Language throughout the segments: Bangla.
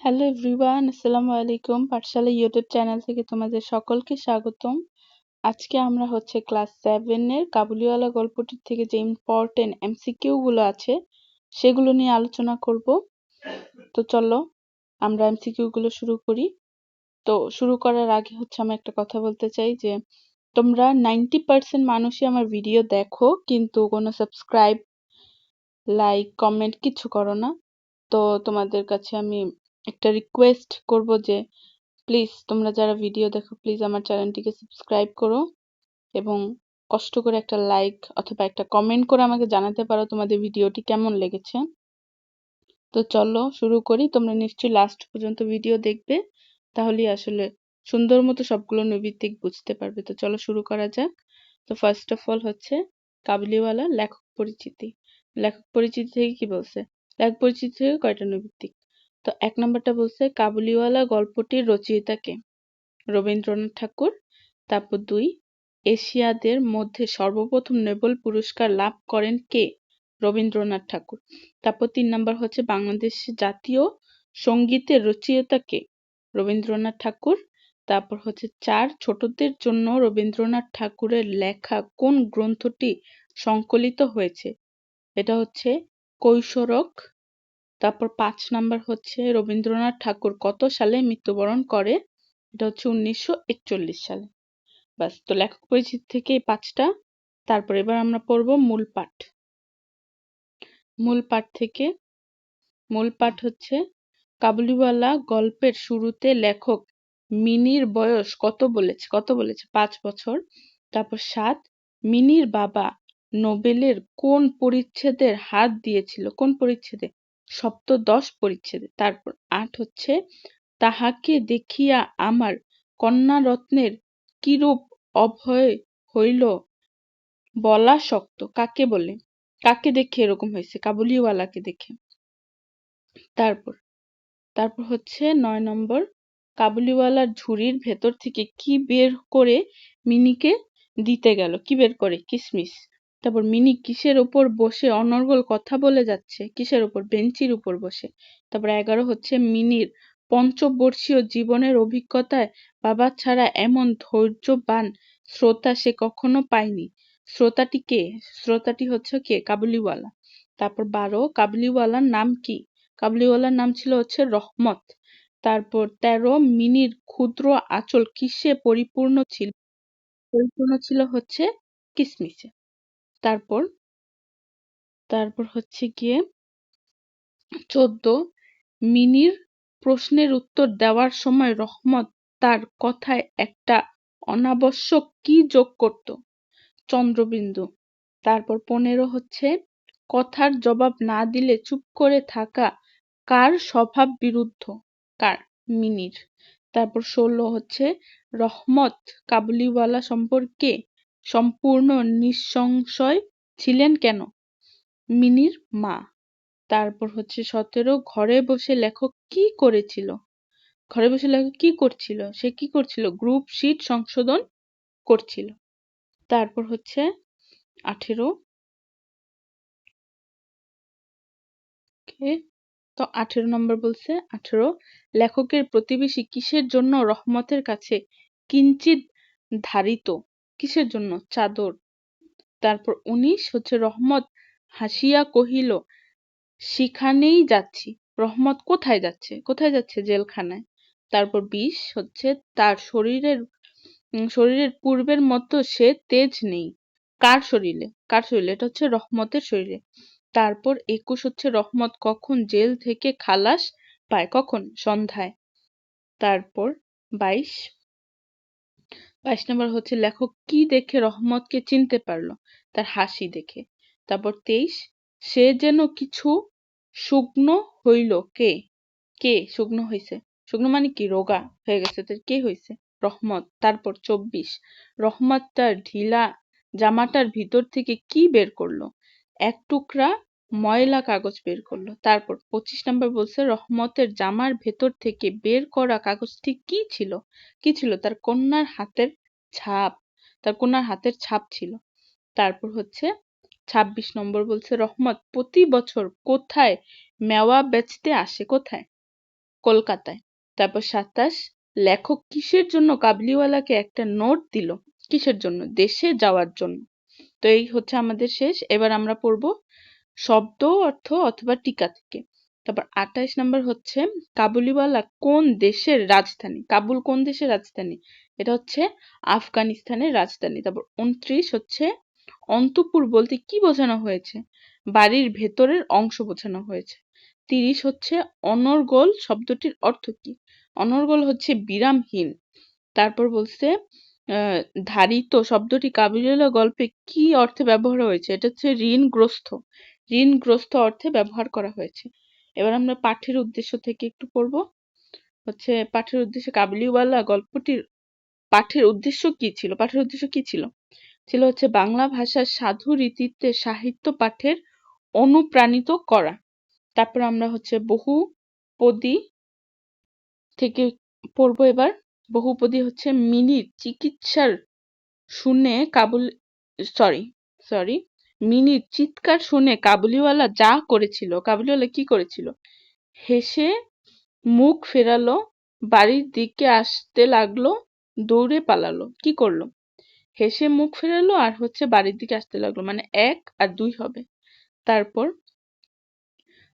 হ্যালো এভরিওয়ান আসসালামু আলাইকুম পাঠশালা ইউটিউব চ্যানেল থেকে তোমাদের সকলকে স্বাগতম। আজকে আমরা হচ্ছে ক্লাস সেভেনের কাবুলিওয়ালা গল্পটির থেকে যে ইম্পর্টেন্ট এমসিকিউ গুলো আছে, সেগুলো নিয়ে আলোচনা করব। তো চলো, আমরা এমসিকিউ গুলো শুরু করি। তো শুরু করার আগে হচ্ছে আমি একটা কথা বলতে চাই যে, তোমরা নাইনটি পার্সেন্ট মানুষই আমার ভিডিও দেখো, কিন্তু কোনো সাবস্ক্রাইব লাইক কমেন্ট কিছু করো না। তো তোমাদের কাছে আমি একটা রিকোয়েস্ট করব যে প্লিজ তোমরা যারা ভিডিও দেখো প্লিজ আমার চ্যানেলটিকে সাবস্ক্রাইব করো এবং কষ্ট করে একটা লাইক অথবা একটা কমেন্ট করে আমাকে জানাতে পারো তোমাদের ভিডিওটি কেমন লেগেছে। তো চলো শুরু করি, তোমরা নিশ্চয়ই লাস্ট পর্যন্ত ভিডিও দেখবে, তাহলেই আসলে সুন্দর মতো সবগুলো নৈবিত্তিক বুঝতে পারবে। তো চলো শুরু করা যাক। তো ফার্স্ট অফ অল হচ্ছে কাবলিওয়ালা লেখক পরিচিতি। লেখক পরিচিতি থেকে কি বলছে? লেখক পরিচিতি থেকে কয়টা নৈবিত্তিক? তো এক নম্বরটা বলছে, কাবুলিওয়ালা গল্পটির রচয়িতা কে? রবীন্দ্রনাথ ঠাকুর। তারপর দুই, এশিয়াদের মধ্যে সর্বপ্রথম নোবেল পুরস্কার লাভ করেন কে? রবীন্দ্রনাথ ঠাকুর। তারপর তিন নম্বর হচ্ছে বাংলাদেশের জাতীয় সঙ্গীতের রচয়িতা কে? রবীন্দ্রনাথ ঠাকুর। তারপর হচ্ছে, চার ছোটদের জন্য রবীন্দ্রনাথ ঠাকুরের লেখা কোন গ্রন্থটি সংকলিত হয়েছে? এটা হচ্ছে, কৈশোরক তারপর পাঁচ নাম্বার হচ্ছে রবীন্দ্রনাথ ঠাকুর কত সালে মৃত্যুবরণ করে? এটা হচ্ছে উনিশশো একচল্লিশ সালে। বাস তো লেখক পরিচিত থেকে এই পাঁচটা। তারপর এবার আমরা পড়ব মূল পাঠ। মূল পাঠ থেকে, মূল পাঠ হচ্ছে, কাবুলিওয়ালা গল্পের শুরুতে লেখক মিনির বয়স কত বলেছে? কত বলেছে? পাঁচ বছর। তারপর সাত, মিনির বাবা নোবেলের কোন পরিচ্ছেদের হাত দিয়েছিল? কোন পরিচ্ছেদে? সপ্তদশ পরিচ্ছেদে। তারপর আট হচ্ছে, তাহাকে দেখিয়া আমার কন্যারত্নের কিরূপ অভয় হইল বলা শক্ত। কাকে বলে? কাকে দেখে এরকম হয়েছে? কাবুলিওয়ালাকে দেখে। তারপর তারপর হচ্ছে নয় নম্বর, কাবুলিওয়ালার ঝুড়ির ভেতর থেকে কি বের করে মিনিকে দিতে গেল? কি বের করে? কিসমিস। তারপর মিনি কিসের উপর বসে অনর্গল কথা বলে যাচ্ছে? কিসের উপর বেঞ্চির উপর বসে। তারপর এগারো হচ্ছে মিনির পঞ্চবর্ষীয় জীবনের অভিজ্ঞতায় বাবা ছাড়া এমন ধৈর্যবান শ্রোতা সে কখনো পায়নি। শ্রোতাটি কে? শ্রোতাটি হচ্ছে কে? কাবুলিওয়ালা। তারপর বারো, কাবুলিওয়ালার নাম কি? কাবুলিওয়ালার নাম ছিল হচ্ছে রহমত। তারপর তেরো, মিনির ক্ষুদ্র আঁচল কিসে পরিপূর্ণ ছিল? পরিপূর্ণ ছিল হচ্ছে কিসমিসে। তারপর তারপর হচ্ছে গিয়ে চোদ্দ মিনির প্রশ্নের উত্তর দেওয়ার সময় রহমত তার কথায় একটা অনাবশ্যক কি যোগ করত? চন্দ্রবিন্দু। তারপর পনেরো হচ্ছে, কথার জবাব না দিলে চুপ করে থাকা কার স্বভাব বিরুদ্ধ? কার? মিনির। তারপর ষোলো হচ্ছে, রহমত কাবুলিওয়ালা সম্পর্কে সম্পূর্ণ নিঃসংশয় ছিলেন কেন? মিনির মা। তারপর হচ্ছে সতেরো, ঘরে বসে লেখক কি করেছিল? ঘরে বসে লেখক কি করছিল? সে কি করছিল? গ্রুপ শিট সংশোধন করছিল। তারপর হচ্ছে আঠেরো। তো আঠেরো নম্বর বলছে, আঠেরো, লেখকের প্রতিবেশী কিসের জন্য রহমতের কাছে কিঞ্চিত ধারিত? কিসের জন্য? চাদর। তারপর উনিশ হচ্ছে রহমত। হাসিয়া কহিল, সেখানেই যাচ্ছি। রহমত কোথায় যাচ্ছে? কোথায় যাচ্ছে জেলখানায়? তারপর বিশ হচ্ছে, তার শরীরের শরীরের পূর্বের মতো সে তেজ নেই। কার শরীরে? কার শরীরে? এটা হচ্ছে রহমতের শরীরে। তারপর একুশ হচ্ছে, রহমত কখন জেল থেকে খালাস পায়? কখন? সন্ধ্যায়। তারপর বাইশ বাইশ নম্বর হচ্ছে, লেখক কি দেখে রহমতকে চিনতে পারল? তার হাসি দেখে। তারপর তেইশ, সে যেন কিছু শুকনো হইল কে? কে শুকনো হয়েছে শুকনো মানে কি? রোগা হয়ে গেছে। তার কে হয়েছে রহমত। তারপর চব্বিশ, রহমত তার ঢিলা জামাটার ভিতর থেকে কি বের করল? এক টুকরা ময়লা কাগজ বের করল। তারপর পঁচিশ নম্বর বলছে, রহমতের জামার ভেতর থেকে বের করা কাগজটি কি ছিল? কি ছিল? তার কন্যার হাতের ছাপ, তার কন্যার হাতের ছাপ ছিল। তারপর হচ্ছে ছাব্বিশ নম্বর বলছে, রহমত, প্রতি বছর কোথায় মেওয়া বেচতে আসে? কোথায়? কলকাতায়। তারপর সাতাশ, লেখক কিসের জন্য কাবলিওয়ালাকে একটা নোট দিল? কিসের জন্য? দেশে যাওয়ার জন্য। তো এই হচ্ছে আমাদের শেষ। এবার আমরা পড়ব শব্দ অর্থ অথবা টিকা থেকে। তারপর আঠাইশ নাম্বার হচ্ছে, কাবুলিওয়ালা কোন দেশের রাজধানী? কাবুল কোন দেশের রাজধানী? এটা হচ্ছে আফগানিস্তানের রাজধানী। তারপর উনত্রিশ হচ্ছে, অন্তপুর বলতে কি বোঝানো হয়েছে? বাড়ির ভেতরের অংশ বোঝানো হয়েছে। তিরিশ হচ্ছে, অনর্গল শব্দটির অর্থ কি? অনর্গল হচ্ছে বিরামহীন। তারপর বলছে ধারিত শব্দটি কাবিলা গল্পে কি অর্থে ব্যবহার হয়েছে? এটা হচ্ছে ঋণগ্রস্ত। ঋণগ্রস্ত অর্থে ব্যবহার করা হয়েছে। এবার আমরা পাঠের উদ্দেশ্য থেকে একটু পড়ব। হচ্ছে পাঠের উদ্দেশ্যে কাবুলিওয়ালা গল্পটির পাঠের উদ্দেশ্য কি ছিল? পাঠের উদ্দেশ্য কি ছিল? ছিল হচ্ছে বাংলা ভাষার সাধু রীতিতে সাহিত্য পাঠের অনুপ্রাণিত করা। তারপর আমরা হচ্ছে বহু পদী থেকে পড়ব এবার। বহুপদী হচ্ছে মিনির চিকিৎসার শুনে কাবুল সরি সরি মিনির চিৎকার শুনে কাবুলিওয়ালা যা করেছিল, কাবুলিওয়ালা কি করেছিল? হেসে মুখ ফেরালো, বাড়ির দিকে আসতে লাগল, দৌড়ে পালালো। কি করল? হেসে মুখ ফেরালো আর হচ্ছে বাড়ির দিকে আসতে লাগল। মানে এক আর দুই হবে। তারপর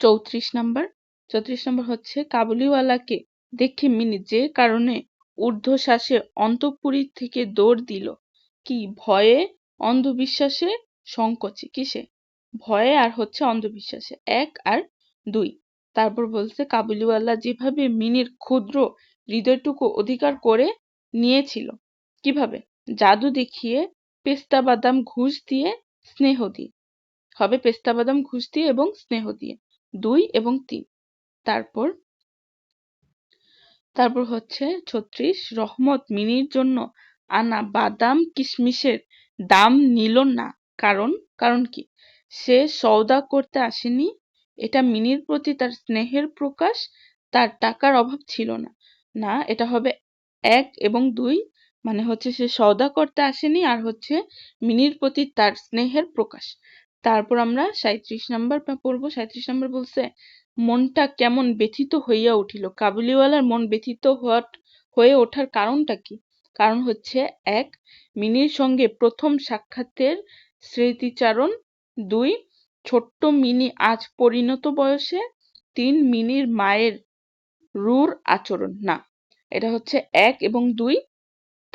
চৌত্রিশ নাম্বার। চৌত্রিশ নাম্বার হচ্ছে কাবুলিওয়ালাকে দেখে মিনি যে কারণে ঊর্ধ্বশ্বাসে অন্তঃপুরী থেকে দৌড় দিল। কি ভয়ে, অন্ধবিশ্বাসে সংকোচে, কিসে? ভয়ে আর হচ্ছে অন্ধবিশ্বাসে। এক আর দুই। তারপর বলছে, কাবুলিওয়ালা যেভাবে মিনির ক্ষুদ্র হৃদয়টুকু অধিকার করে নিয়েছিল, কীভাবে? জাদু দেখিয়ে পেস্তা বাদাম ঘুষ দিয়ে স্নেহ দিয়ে। হবে পেস্তা বাদাম ঘুষ দিয়ে এবং স্নেহ দিয়ে। দুই এবং তিন। তারপর তারপর হচ্ছে ছত্রিশ, রহমত মিনির জন্য আনা বাদাম কিশমিশের দাম নিল না। কারণ কারণ কি? সে সওদা করতে আসেনি, এটা মিনির প্রতি তার স্নেহের প্রকাশ, তার টাকার অভাব ছিল না। না, এটা হবে এক এবং দুই মানে হচ্ছে সে সওদা করতে আসেনি আর হচ্ছে মিনির প্রতি তার স্নেহের প্রকাশ। তারপর আমরা সাঁইত্রিশ নাম্বার পড়ব। সাঁইত্রিশ নাম্বার বলছে, মনটা কেমন ব্যথিত হইয়া উঠিল। কাবুলিওয়ালার মন ব্যথিত হওয়ার, হয়ে ওঠার কারণটা কি? কারণ হচ্ছে, এক, মিনির সঙ্গে প্রথম সাক্ষাতের স্মৃতিচারণ দুই, ছোট্ট মিনি আজ পরিণত বয়সে, তিন মিনির মায়ের রুর আচরণ। না, এটা হচ্ছে এক এবং দুই।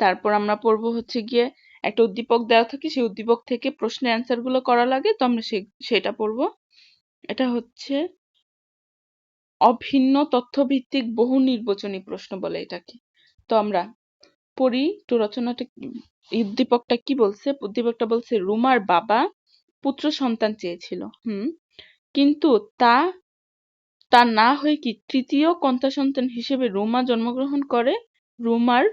তারপর আমরা পড়ব হচ্ছে গিয়ে একটা উদ্দীপক দেওয়া থাকে, সেই উদ্দীপক থেকে প্রশ্নের অ্যান্সারগুলো করা লাগে, তো আমরা সেটা পড়ব। এটা হচ্ছে অভিন্ন তথ্যভিত্তিক বহু নির্বাচনী প্রশ্ন বলে এটাকে। তো আমরা পড়ি একটু রচনাটা উদ্দীপকটা কি বলছে? উদ্দীপকটা বলছে, রুমার বাবা পুত্র সন্তান চেয়েছিল। হুম। কিন্তু তা তা না হয়ে কি তৃতীয় কন্যা সন্তান হিসেবে রুমা জন্মগ্রহণ করে? রুমার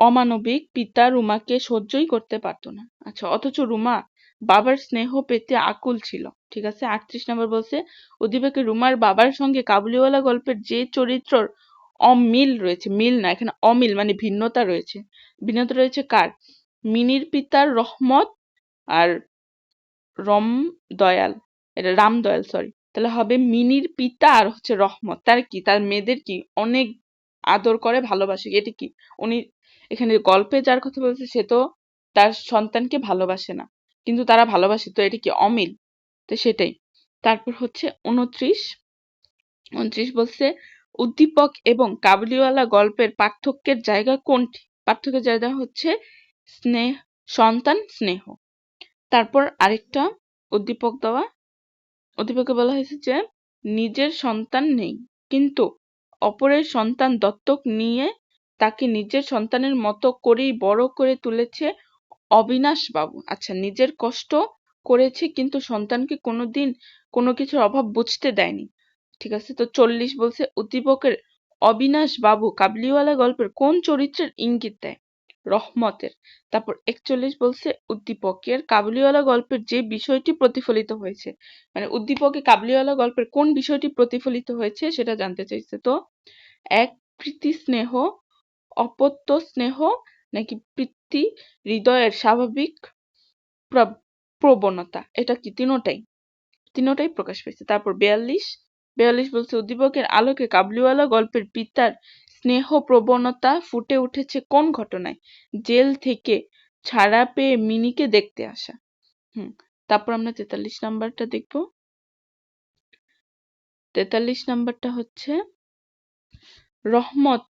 অমানবিক পিতা রুমাকে সহ্যই করতে পারতো না। আচ্ছা অথচ রুমা বাবার স্নেহ পেতে আকুল ছিল। ঠিক আছে? আটত্রিশ নম্বর বলছে, উদ্দীপকে রুমার বাবার সঙ্গে কাবুলিওয়ালা গল্পের যে চরিত্রর অমিল রয়েছে, মিল না, এখানে অমিল মানে ভিন্নতা রয়েছে। ভিন্নতা রয়েছে কার? মিনির পিতার রহমত আর রম দয়াল এটা রাম দয়াল সরি তাহলে হবে মিনির পিতা আর হচ্ছে রহমত। তার কি? তার মেয়েদের কি? অনেক আদর করে, ভালোবাসে। এটি কি? উনি এখানে গল্পে যার কথা বলছে, সে তো তার সন্তানকে ভালোবাসে না। কিন্তু তারা ভালোবাসে, তো এটি কি? অমিল। তো সেটাই। তারপর হচ্ছে উনত্রিশ। উনত্রিশ বলছে উদ্দীপক এবং কাবুলিওয়ালা গল্পের পার্থক্যের জায়গা কোনটি? পার্থক্যের জায়গা হচ্ছে স্নেহ, সন্তান, স্নেহ। তারপর আরেকটা উদ্দীপক দেওয়া। উদ্দীপকে বলা হয়েছে যে, নিজের সন্তান নেই, কিন্তু অপরের সন্তান দত্তক নিয়ে তাকে নিজের সন্তানের মতো করেই বড় করে তুলেছে অবিনাশ বাবু আচ্ছা নিজের কষ্ট করেছে, কিন্তু সন্তানকে কোনোদিন কোনো কিছুর অভাব বুঝতে দেয়নি। ঠিক আছে? তো চল্লিশ বলছে, উদ্দীপকের অবিনাশ বাবু কাবলিওয়ালা গল্পের কোন চরিত্রের ইঙ্গিত দেয়? রহমতের। তারপর একচল্লিশ বলছে, উদ্দীপকের কাবুলিওয়ালা গল্পের যে বিষয়টি প্রতিফলিত হয়েছে মানে উদ্দীপকে কাবুলিওয়ালা গল্পের কোন বিষয়টি প্রতিফলিত হয়েছে সেটা জানতে চাইছে। তো এক প্রীতি স্নেহ, অপত্য স্নেহ, নাকি প্রীতি হৃদয়ের স্বাভাবিক প্রবণতা? এটা কি? তিনোটাই। তিনোটাই প্রকাশ পেয়েছে। তারপর বিয়াল্লিশ বেয়াল্লিশ বলছে, উদ্দীপকের আলোকে কাবুলিওয়ালা গল্পের পিতার স্নেহ প্রবণতা ফুটে উঠেছে কোন ঘটনায়? জেল থেকে ছাড়া পেয়ে মিনিকে দেখতে আসা। হুম, তারপর আমরা তেতাল্লিশ নাম্বারটা দেখব। তেতাল্লিশ নাম্বারটা হচ্ছে, রহমত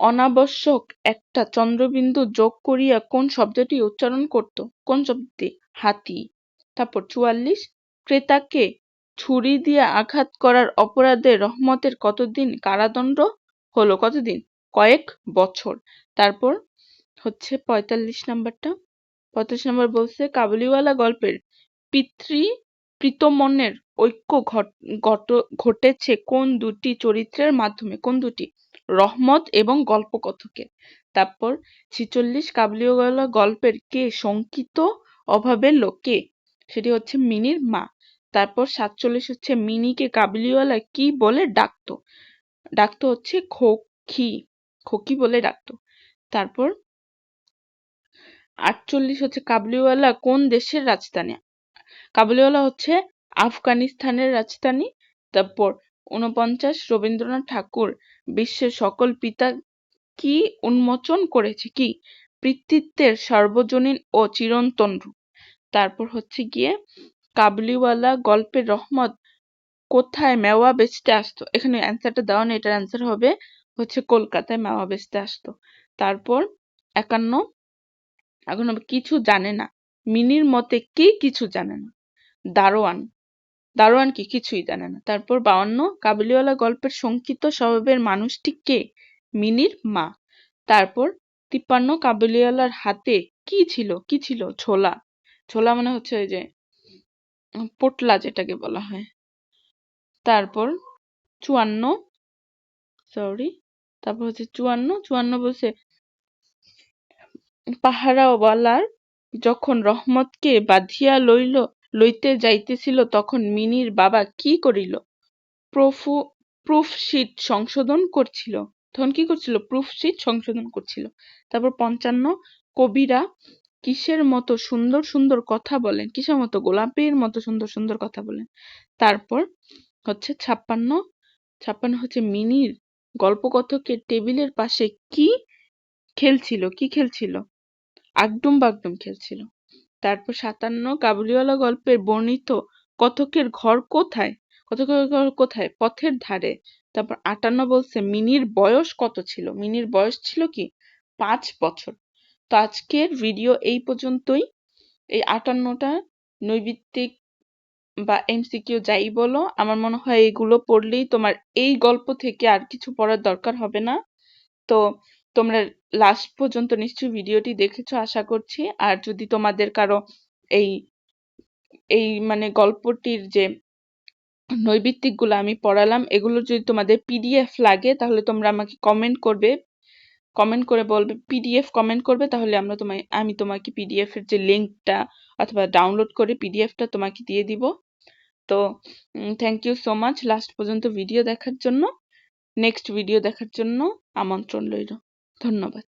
অনাবশ্যক একটা চন্দ্রবিন্দু যোগ করিয়া কোন শব্দটি উচ্চারণ করত? কোন শব্দটি? হাতি। তারপর চুয়াল্লিশ, ক্রেতাকে ছুরি দিয়ে আঘাত করার অপরাধে রহমতের কতদিন কারাদণ্ড হলো? কতদিন? কয়েক বছর। তারপর হচ্ছে পঁয়তাল্লিশ নাম্বারটা। পঁয়তাল্লিশ নাম্বার বলছে, কাবুলিওয়ালা গল্পের পিতৃ প্রীতমনের ঐক্য ঘট ঘটেছে কোন দুটি চরিত্রের মাধ্যমে? কোন দুটি? রহমত এবং গল্পকথকের। তারপর, ছিচল্লিশ, কাবুলিওয়ালা গল্পের কে? শঙ্কিত অভাবের লোকে সেটি হচ্ছে মিনির মা। তারপর সাতচল্লিশ হচ্ছে মিনিকে কাবুলিওয়ালা কি বলে ডাকতো? ডাকতো হচ্ছে খোকি খোকি বলে ডাকতো। তারপর আটচল্লিশ হচ্ছে কাবুলিওয়ালা কোন দেশের রাজধানী? কাবুলিওয়ালা হচ্ছে আফগানিস্তানের রাজধানী। তারপর উনপঞ্চাশ রবীন্দ্রনাথ ঠাকুর বিশ্বের সকল পিতা কি উন্মোচন করেছে? কি? পিতৃত্বের সর্বজনীন ও চিরন্তন রূপ। তারপর হচ্ছে গিয়ে কাবুলিওয়ালা গল্পের রহমত কোথায় মেওয়া বেচতে আসতো? এখানে অ্যান্সারটা দেওয়া নেই এটার অ্যান্সার হবে হচ্ছে কলকাতায় মেওয়া বেচতে আসতো। তারপর একান্ন, এখন কিছু জানে না। মিনির মতে কি কিছু জানে না? দারোয়ান। দারোয়ান কি? কিছুই জানে না। তারপর বাউান্ন, কাবুলিওয়ালা গল্পের শঙ্কিত স্বভাবের মানুষটি কে? মিনির মা। তারপর তিপ্পান্ন, কাবুলিওয়ালার হাতে কি ছিল? কি ছিল? ছোলা। ছোলা মানে হচ্ছে ওই যে পোটলা যেটাকে বলা হয়। তারপর চুয়ান্ন সরি তারপর হচ্ছে চুয়ান্ন চুয়ান্ন বলছে পাহারাওয়ালার যখন রহমতকে বাঁধিয়া লইল, লইতে যাইতেছিল তখন মিনির বাবা কি করিল? প্রফু প্রুফশিট সংশোধন করছিল। তখন কি করছিল? প্রুফশিট সংশোধন করছিল। তারপর পঞ্চান্ন, কবিরা কিসের মতো সুন্দর সুন্দর কথা বলেন? কিসের মতো গোলাপের মতো সুন্দর সুন্দর কথা বলেন? তারপর হচ্ছে ছাপ্পান্ন ছাপ্পান্ন হচ্ছে মিনির গল্পকথকের টেবিলের পাশে কি খেলছিল? কি খেলছিল? আগডুম বাগডুম খেলছিল। তারপর সাতান্ন কাবুলিওয়ালা গল্পের বর্ণিত কথকের ঘর কোথায়? কথকের ঘর কোথায়? পথের ধারে। তারপর আটান্ন বলছে, মিনির বয়স কত ছিল? মিনির বয়স ছিল কি? পাঁচ বছর। তো আজকের ভিডিও এই পর্যন্তই। এই আটান্নটা নৈবিত্তিক বা এমসিকিউ যাই বলো, আমার মনে হয় এগুলো পড়লেই তোমার এই গল্প থেকে আর কিছু পড়ার দরকার হবে না। তো তোমরা লাস্ট পর্যন্ত নিশ্চয়ই ভিডিওটি দেখেছ, আশা করছি। আর যদি তোমাদের কারও এই এই মানে গল্পটির যে নৈবিত্তিকগুলো আমি পড়ালাম, এগুলো যদি তোমাদের পিডিএফ লাগে, তাহলে তোমরা আমাকে কমেন্ট করবে। কমেন্ট করে বলবে পিডিএফ কমেন্ট করবে, তাহলে আমরা তোমায়, আমি তোমাকে পিডিএফ এর যে লিঙ্কটা অথবা ডাউনলোড করে পিডিএফটা তোমাকে দিয়ে দিব। তো thank you so much last পর্যন্ত ভিডিও দেখার জন্য নেক্সট ভিডিও দেখার জন্য আমন্ত্রণ রইল। ধন্যবাদ।